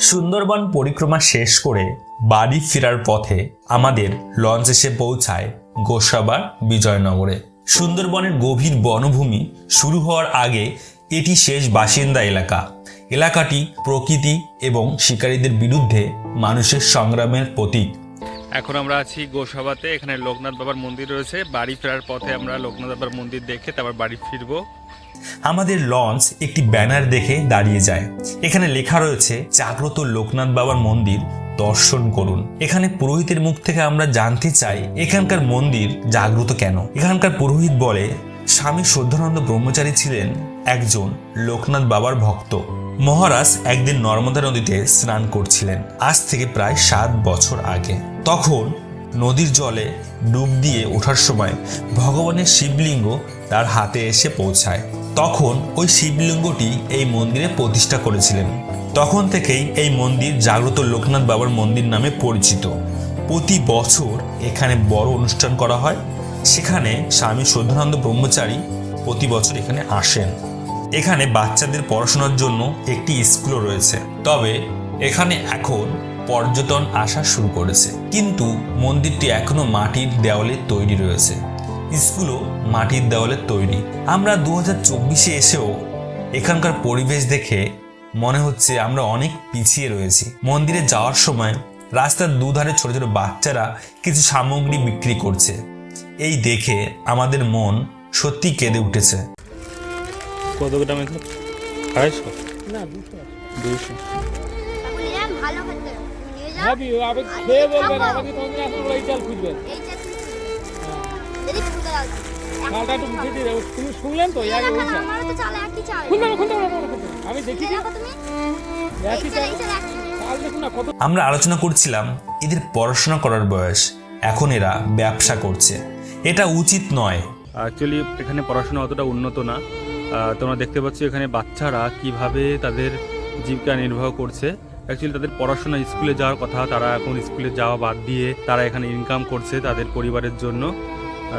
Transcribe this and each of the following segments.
সুন্দরবন পরিক্রমা শেষ করে বাড়ি ফেরার পথে আমাদের লঞ্চ এসে পৌঁছায় গোসাবার বিজয়নগরে। সুন্দরবনের গভীর বনভূমি শুরু হওয়ার আগে এটি শেষ বাসিন্দা এলাকা। এলাকাটি প্রকৃতি এবং শিকারীদের বিরুদ্ধে মানুষের সংগ্রামের প্রতীক। এখন আমরা আছি গোসাবাতে, এখানে লোকনাথ বাবার মন্দির রয়েছে। বাড়ি ফেরার পথে আমরা লোকনাথ বাবার মন্দির দেখে তারপর বাড়ি ফিরবো। আমাদের লঞ্চ একটি ব্যানার দেখে দাঁড়িয়ে যায়। এখানে লেখা রয়েছে, জাগ্রত লোকনাথ বাবার মন্দির, দর্শন করুন। এখানে পুরোহিতের মুখ থেকে আমরা জানতে চাই, এখানকার মন্দির জাগ্রত কেন? এখানকার পুরোহিত বলে, স্বামী শ্রদ্ধানন্দ ব্রহ্মচারী ছিলেন একজন লোকনাথ বাবার ভক্ত। মহারাজ একদিন নর্মদা নদীতে স্নান করছিলেন। আজ থেকে প্রায় সাত বছর আগে। তখন নদীর জলে ডুব দিয়ে ওঠার সময় ভগবানের শিবলিঙ্গ তার হাতে এসে পৌঁছায়। তখন ওই শিবলিঙ্গটি এই মন্দিরে প্রতিষ্ঠা করেছিলেন। তখন থেকেই এই মন্দির জাগ্রত লোকনাথ বাবার মন্দির নামে পরিচিত। প্রতি বছর এখানে বড় অনুষ্ঠান করা হয়। সেখানে স্বামী শ্রদ্ধানন্দ ব্রহ্মচারী প্রতি বছর এখানে আসেন। এখানে বাচ্চাদের পড়াশোনার জন্য একটি স্কুলও রয়েছে। তবে এখানে এখন পর্যটন আসা শুরু করেছে। কিন্তু মন্দিরটি এখনও মাটির দেওয়ালে তৈরি রয়েছে। স্কুলও মাটির দেওয়ালে তৈরি। আমরা দু হাজার চব্বিশে এসেও এখানকার পরিবেশ দেখে মনে হচ্ছে আমরা অনেক পিছিয়ে রয়েছি। মন্দিরে যাওয়ার সময় রাস্তার দুধারে ছোট ছোট বাচ্চারা কিছু সামগ্রী বিক্রি করছে। এই দেখে আমাদের মন সত্যি কেঁদে উঠেছে। কত গ্রাম এগুলো আড়াইশো? না দুশো আছে। দুইশো আপনি যান ভালো খেতে নিয়ে যান ভাবি আপনি খেয়ে বলবেন আমাকে তখন আসলে ওই চাল খুঁজবেন এই যে যদি ফুলতে যাও চালটা একটু মুখে দিয়ে তুমি শুনলেন তো ওই চাল খুলবে না খুলতে। আমি দেখি একই চাল চাল। এই চাল একই। চাল দেখুন না কত আমরা আলোচনা করছিলাম এদের পড়াশোনা করার বয়স। এখন এরা ব্যবসা করছে। এটা উচিত নয়। অ্যাকচুয়ালি এখানে পড়াশোনা অতটা উন্নত না। তোমরা দেখতে পাচ্ছ এখানে বাচ্চারা কীভাবে তাদের জীবিকা নির্বাহ করছে। অ্যাকচুয়ালি তাদের পড়াশোনা স্কুলে যাওয়ার কথা, তারা এখন স্কুলে যাওয়া বাদ দিয়ে তারা এখানে ইনকাম করছে তাদের পরিবারের জন্য।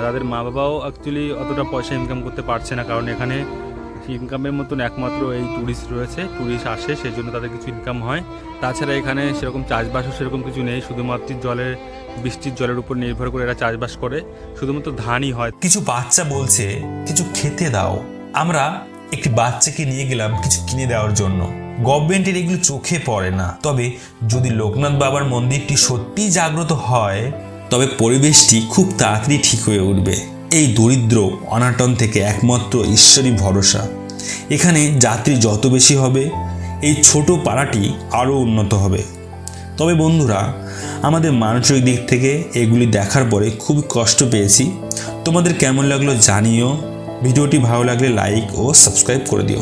তাদের মা বাবাও অ্যাকচুয়ালি অতটা পয়সা ইনকাম করতে পারছে না, কারণ এখানে ইনকামের মতন একমাত্র এই ট্যুরিস্ট রয়েছে। ট্যুরিস্ট আসে সেই জন্য তাদের কিছু ইনকাম হয়। তাছাড়া এখানে সেরকম চাষবাসও সেরকম কিছু নেই, শুধুমাত্র জলের, বৃষ্টির জলের উপর নির্ভর করে এরা চাষবাস করে। শুধুমাত্র ধানই হয়। কিছু বাচ্চা বলছে, কিছু খেতে দাও। আমরা একটি বাচ্চাকে নিয়ে গেলাম কিছু কিনে দেওয়ার জন্য। গভর্নমেন্টের এগুলো চোখে পড়ে না। তবে যদি লোকনাথ বাবার মন্দিরটি সত্যিই জাগ্রত হয়, তবে পরিবেশটি খুব তাড়াতাড়ি ঠিক হয়ে উঠবে। এই দরিদ্র অনাটন থেকে একমাত্র ঈশ্বরই ভরসা। এখানে যাত্রী যত বেশি হবে, এই ছোট পাড়াটি আরও উন্নত হবে। তবে বন্ধুরা, আমাদের মানসিক দিক থেকে এগুলি দেখার পরে খুবই কষ্ট পেয়েছি। তোমাদের কেমন লাগল জানিও। ভিডিওটি ভালো লাগলে লাইক ও সাবস্ক্রাইব করে দিও।